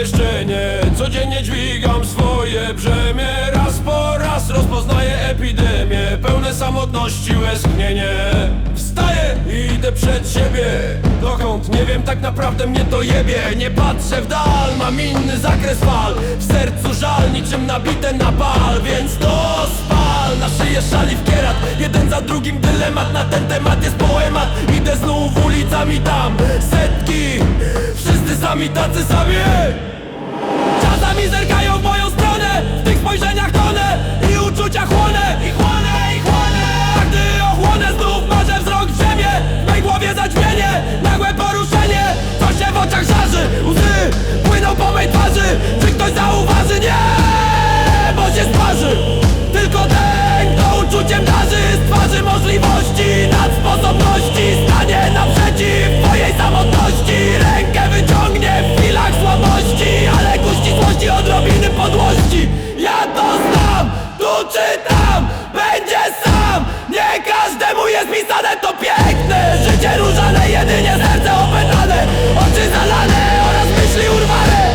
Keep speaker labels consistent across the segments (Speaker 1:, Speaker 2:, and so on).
Speaker 1: pomieszczenie. Codziennie dźwigam swoje brzemię. Raz po raz rozpoznaję epidemię. Pełne samotności, łezknienie. Wstaję i idę przed siebie. Dokąd, nie wiem, tak naprawdę mnie to jebie. Nie patrzę w dal, mam inny zakres fal. W sercu żal, niczym nabite na pal Więc to spal, na szyję szali w kierat. Jeden za drugim dylemat, na ten temat jest poemat. Idę znów ulicami tam, setki Wszyscy sami tacy sami każdemu jest pisane To piękne, życie różane Jedynie serce opętane Oczy zalane oraz myśli urwane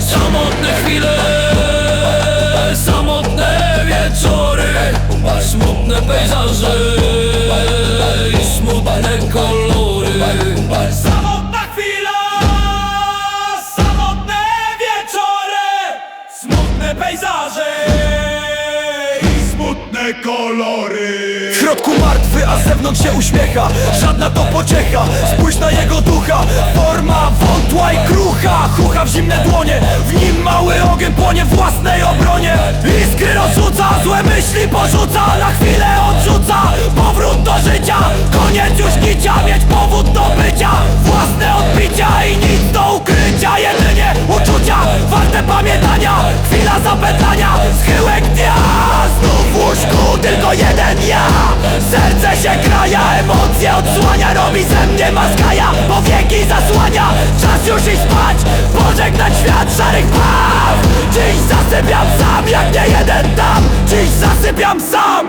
Speaker 1: Samotne chwile, samotne wieczory Smutne pejzaże smutne kolory.
Speaker 2: W środku martwy, a zewnątrz się uśmiecha. Żadna to pociecha, spójrz na jego ducha. Forma wątła i krucha. Chucha w zimne dłonie. W nim mały ogień płonie. Własnej obronie. Iskry rozrzuca, złe myśli porzuca. Na chwilę odrzuca. Powrót do życia. Koniec już nicia, mieć tylko jeden ja. Serce się kraja, emocje odsłania Robi ze mnie maskaja, powieki zasłania. Czas już iść spać, pożegnać świat szarych paw Dziś zasypiam sam, jak nie jeden tam. Dziś zasypiam sam